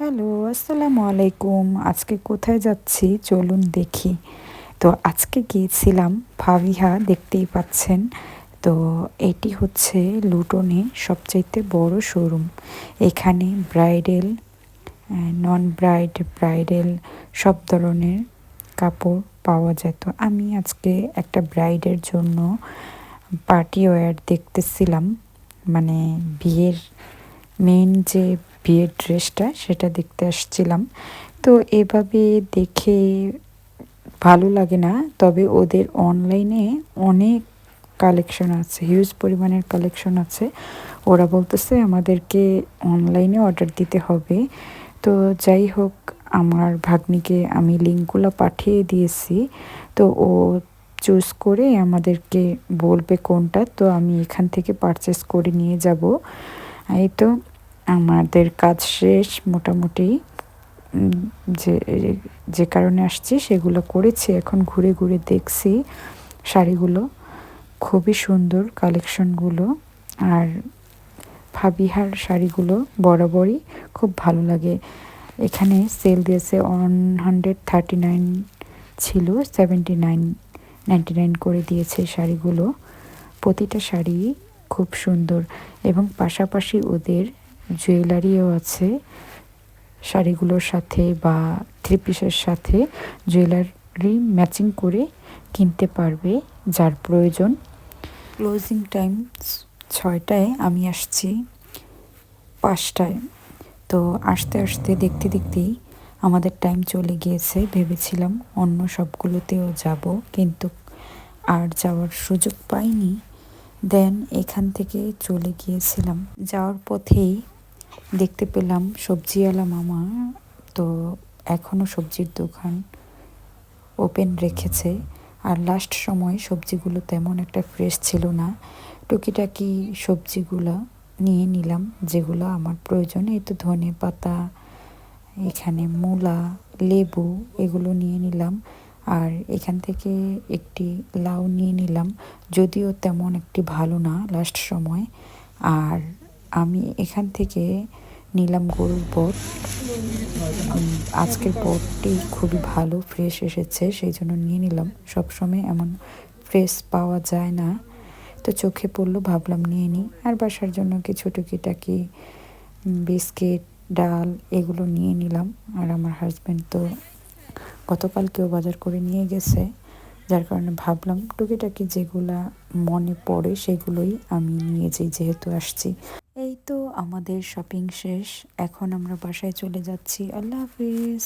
Hello, আসসালামু আলাইকুম। আজকে কোথায় যাচ্ছি? চলুন দেখি। তো আজকে গিয়েছিলাম ফাবিহা, দেখতেই পাচ্ছেন। তো এটি হচ্ছে লুটনে সবচাইতে বড় শোরুম। এখানে ব্রাইডেল নন ব্রাইড ব্রাইডেল সব ধরনের কাপড় পাওয়া যেত আমি আজকে একটা ব্রাইডের জন্য পার্টি ওয়্যার দেখতেছিলাম। মানে বিয়ের মেন যে বিয়ের ড্রেসটা সেটা দেখতে আসছিলাম। তো এভাবে দেখে ভালো লাগে না, তবে ওদের অনলাইনে অনেক কালেকশন আছে হিউজ পরিমাণের কালেকশন আছে। ওরা বলতেছে আমাদেরকে অনলাইনে অর্ডার দিতে হবে। তো যাই হোক, আমার ভাগ্নিকে আমি লিঙ্কগুলো পাঠিয়ে দিয়েছি। তো ও চুজ করে আমাদেরকে বলবে কোনটা, তো আমি এখান থেকে পারচেস করে নিয়ে যাব। এই তো আমাদের কাজ শেষ মোটামুটি। যে যে কারণে আসছি সেগুলো করেছি, এখন ঘুরে ঘুরে দেখছি শাড়িগুলো। খুবই সুন্দর কালেকশনগুলো আর ফাবিহার শাড়িগুলো বরাবরই খুব ভালো লাগে। এখানে সেল দিয়েছে ওয়ান হান্ড্রেড থার্টি নাইন ছিল, সেভেন্টি নাইন, নাইনটি নাইন করে দিয়েছে শাড়িগুলো। প্রতিটা শাড়ি খুব সুন্দর এবং পাশাপাশি ওদের জুয়েলারিও আছে। শাড়িগুলোর সাথে বা থ্রি পিসের সাথে জুয়েলারি ম্যাচিং করে কিনতে পারবে যার প্রয়োজন। ক্লোজিং টাইম ছয়টায় আমি আসছি, পাঁচটায়। তো আসতে আসতে দেখতে দেখতেই আমাদের টাইম চলে গিয়েছে। ভেবেছিলাম অন্য সবগুলোতেও যাব, কিন্তু আর যাওয়ার সুযোগ পাইনি। দেন এখান থেকে চলে গিয়েছিলাম। যাওয়ার পথেই দেখতে পেলাম সবজিওয়ালা মামা, তো এখনও সবজির দোকান ওপেন রেখেছে। আর লাস্ট সময় সবজিগুলো তেমন একটা ফ্রেশ ছিল না। টুকিটাকি সবজিগুলো নিয়ে নিলাম, যেগুলো আমার প্রয়োজন। এই তো ধনে পাতা, এখানে মূলা, লেবু এগুলো নিয়ে নিলাম। আর এখান থেকে একটি লাউ নিয়ে নিলাম, যদিও তেমন একটি ভালো না লাস্ট সময়। আর আমি এখান থেকে নিলাম গরুর বট আজকের বটটি খুবই ভালো ফ্রেশ এসেছে, সেই জন্য নিয়ে নিলাম। সবসময় এমন ফ্রেশ পাওয়া যায় না। তো চোখে পড়ল, ভাবলাম নিয়ে নিই। আর বাসার জন্য কিছু টুকিটাকি বিস্কিট, ডাল এগুলো নিয়ে নিলাম। আর আমার হাজব্যান্ড তো গতকালকেও বাজার করে নিয়ে গেছে। যার কারণে ভাবলাম টুকিটাকি যেগুলা মনে পড়ে সেগুলোই আমি নিয়ে যাই, যেহেতু আসছি। এই তো আমাদের শপিং শেষ। এখন আমরা বাসায় চলে যাচ্ছি। আল্লাহ হাফিজ।